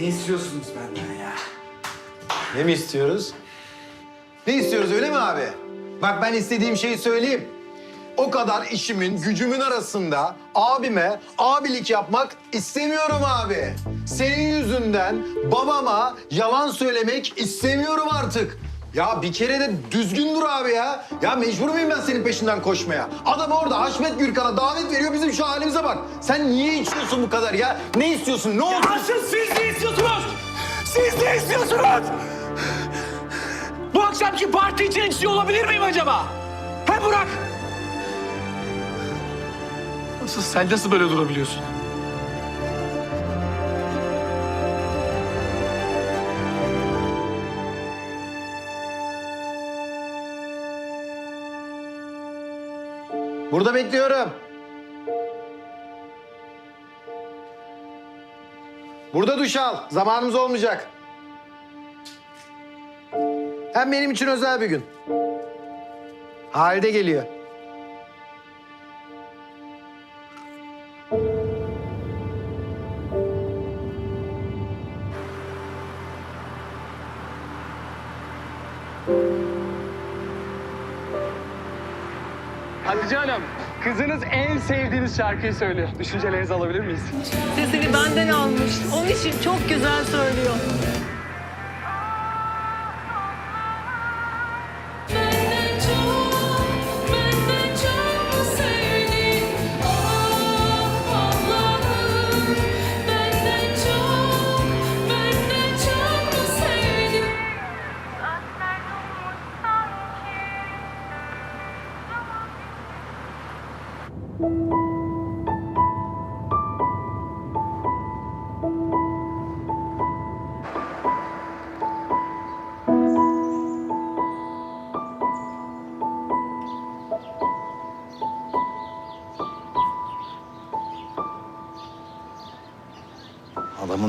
Ne istiyorsunuz benden ya? Ne mi istiyoruz? Ne istiyoruz öyle mi abi? Bak ben istediğim şeyi söyleyeyim. O kadar işimin, gücümün arasında abime abilik yapmak istemiyorum abi. Senin yüzünden babama yalan söylemek istemiyorum artık. Ya bir kere de düzgün dur abi ya. Ya mecbur muyum ben senin peşinden koşmaya? Adam orada Haşmet Gürkan'a davet veriyor bizim şu halimize bak. Sen niye içiyorsun bu kadar ya? Ne istiyorsun? Ne oldu? Asıl siz ne istiyorsunuz? Siz ne istiyorsunuz? Bu akşamki parti için istiyor olabilir miyim acaba? He Burak? Nasıl, sen nasıl böyle durabiliyorsun? Burada bekliyorum. Burada duş al. Zamanımız olmayacak. Hem benim için özel bir gün. Halide geliyor. Hatice Hanım, kızınız en sevdiğiniz şarkıyı söylüyor. Düşüncelerinizi alabilir miyiz? Sesini benden almış. Onun için çok güzel söylüyor. Adamın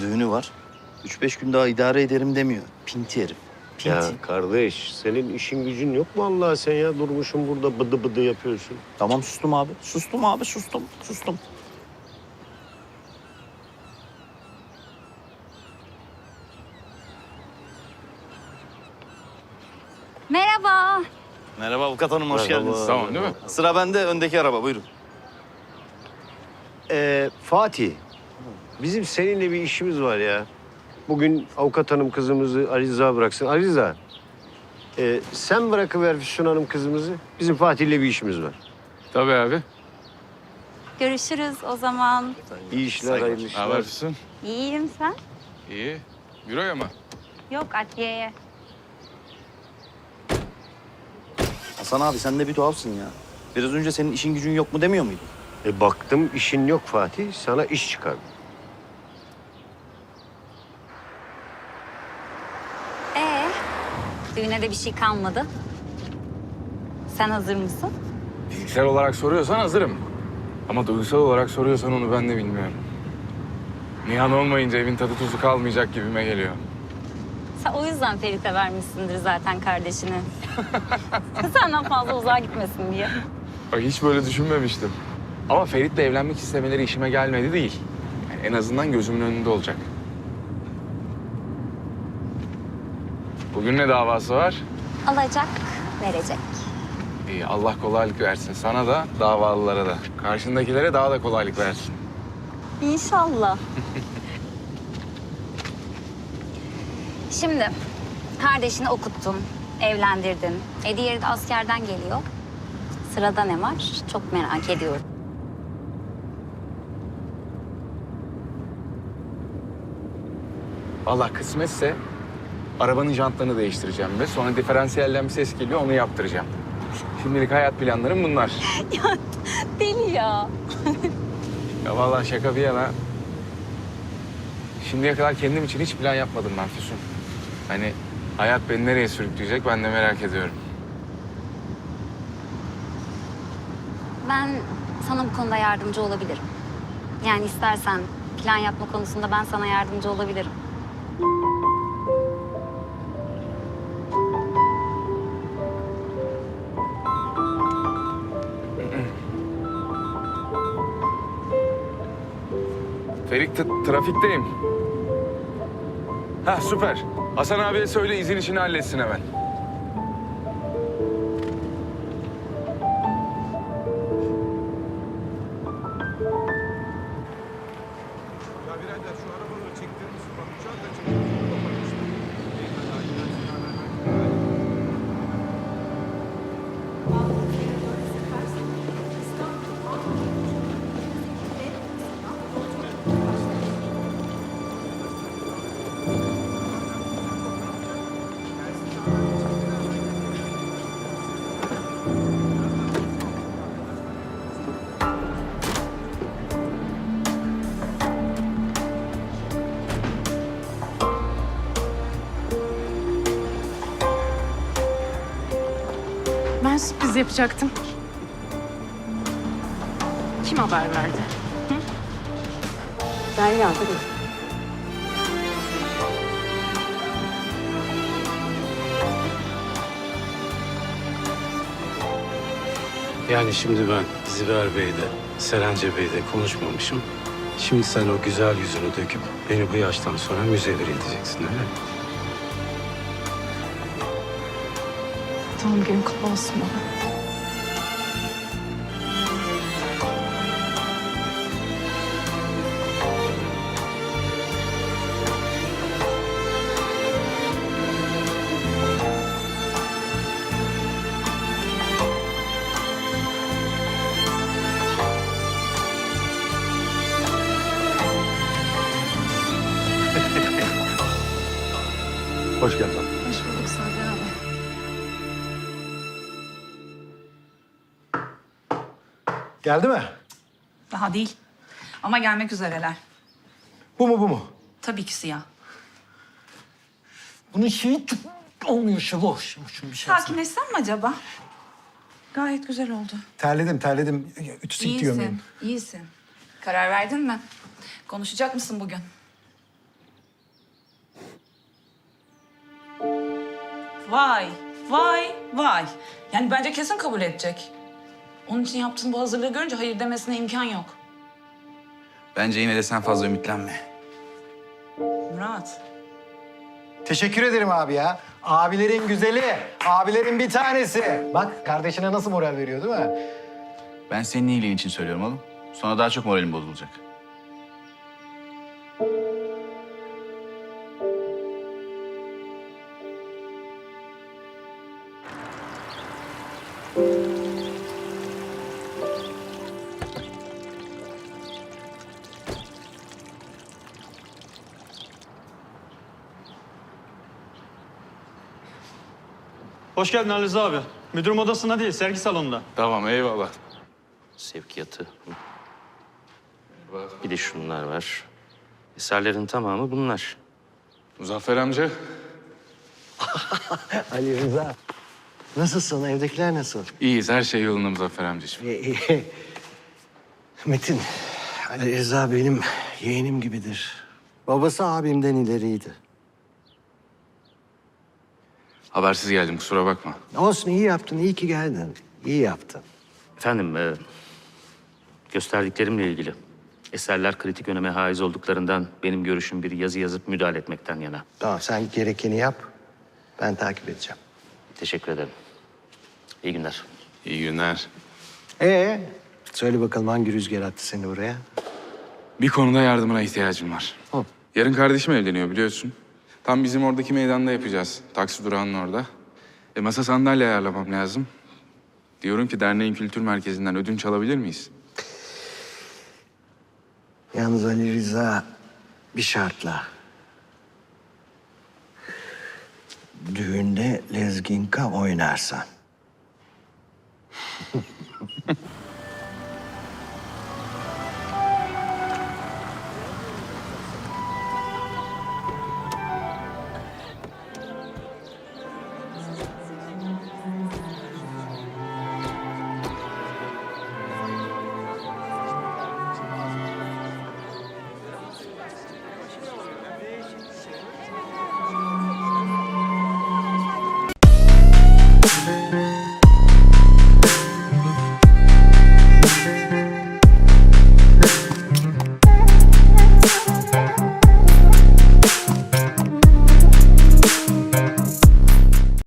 düğünü var. Üç beş gün daha idare ederim demiyor. Pinti herif. Pinti. Ya kardeş senin işin gücün yok mu Allah sen ya durmuşsun burada bıdı bıdı yapıyorsun. Tamam sustum abi. Sustum abi sustum. Sustum. Merhaba. Merhaba avukat hanım hoş Merhaba. geldiniz. Tamam değil mi? Sıra bende öndeki araba buyurun. Ee, Fatih bizim seninle bir işimiz var ya. Bugün avukat hanım kızımızı Ali Rıza bıraksın. Ali Rıza ee, sen bırakıver Füsun hanım kızımızı. Bizim Fatih'le bir işimiz var. Tabii abi. Görüşürüz o zaman. İyi işler hayırlı işler. Haber Füsun? İyiyim sen? İyi. Büroya mı? Yok adliyeye. Hasan abi sen de bir tuhafsın ya. Biraz önce senin işin gücün yok mu demiyor muydun? E, baktım işin yok Fatih sana iş çıkardım. Ee, düğüne de bir şey kalmadı. Sen hazır mısın? Fiziksel olarak soruyorsan hazırım. Ama duygusal olarak soruyorsan onu ben de bilmiyorum. Nihan olmayınca evin tadı tuzu kalmayacak gibime geliyor. Sen o yüzden Ferit'e vermişsindir zaten kardeşini. Senden fazla uzağa gitmesin diye. Bak hiç böyle düşünmemiştim. Ama Ferit'le evlenmek istemeleri işime gelmedi değil. Yani en azından gözümün önünde olacak. Bugün ne davası var? Alacak, verecek. İyi Allah kolaylık versin sana da davalılara da. Karşındakilere daha da kolaylık versin. İnşallah. Şimdi kardeşini okuttun, evlendirdin. E diğeri de askerden geliyor. Sırada ne var? Çok merak ediyorum. Allah kısmetse arabanın jantlarını değiştireceğim ve sonra diferansiyelden bir ses geliyor onu yaptıracağım. Şimdilik hayat planlarım bunlar. Deli ya. Ya vallahi şaka bir yana. Şimdiye kadar kendim için hiç plan yapmadım ben Füsun. Hani hayat beni nereye sürükleyecek ben de merak ediyorum. Ben sana bu konuda yardımcı olabilirim. Yani istersen plan yapma konusunda ben sana yardımcı olabilirim. Ferik trafikteyim. Ha süper. Hasan abiye söyle izin işini halletsin hemen. Sürpriz yapacaktım. Kim haber verdi? Hı? Derya değil? Yani şimdi ben Ziver Bey'de, Serence Bey'de konuşmamışım. Şimdi sen o güzel yüzünü döküp beni bu yaştan sonra müzevir edeceksin öyle mi? Doğum günün kutlu olsun baba. Geldi mi? Daha değil. Ama gelmek üzereler. Bu mu bu mu? Tabii ki siyah. Bunun şeyi çok olmuyor şabu. Şunu bir şey yapsana. Sakinleşsem mi acaba? Gayet güzel oldu. Terledim terledim. Ütüsü itiyor İyisin, benim. iyisin. Karar verdin mi? Konuşacak mısın bugün? Vay, vay, vay. Yani bence kesin kabul edecek. Onun için yaptığın bu hazırlığı görünce hayır demesine imkan yok. Bence yine de sen fazla ümitlenme. Murat, Teşekkür ederim abi ya. Abilerin güzeli, abilerin bir tanesi. Bak kardeşine nasıl moral veriyor değil mi? Ben senin iyiliğin için söylüyorum oğlum. Sonra daha çok moralim bozulacak. Hoş geldin Ali Rıza abi. Müdürüm odasında değil, sergi salonunda. Tamam eyvallah. Sevkiyatı. Bir de şunlar var. Eserlerin tamamı bunlar. Muzaffer amca. Ali Rıza. Nasılsın? Evdekiler nasıl? İyiyiz her şey yolunda Muzaffer amcacığım. Metin, Ali Rıza benim yeğenim gibidir. Babası abimden ileriydi. Habersiz geldim kusura bakma. Olsun iyi yaptın, iyi ki geldin. İyi yaptın. Efendim, e, gösterdiklerimle ilgili. Eserler kritik öneme haiz olduklarından benim görüşüm bir yazı yazıp müdahale etmekten yana. Tamam sen gerekeni yap. Ben takip edeceğim. Teşekkür ederim. İyi günler. İyi günler. Ee, söyle bakalım hangi rüzgar attı seni buraya? Bir konuda yardımına ihtiyacım var. Hı. Yarın kardeşim evleniyor biliyorsun. Tam bizim oradaki meydanda yapacağız. Taksi durağının orada. E masa sandalye ayarlamam lazım. Diyorum ki derneğin kültür merkezinden ödünç alabilir miyiz? Yalnız Ali Rıza bir şartla. Düğünde lezginka oynarsan.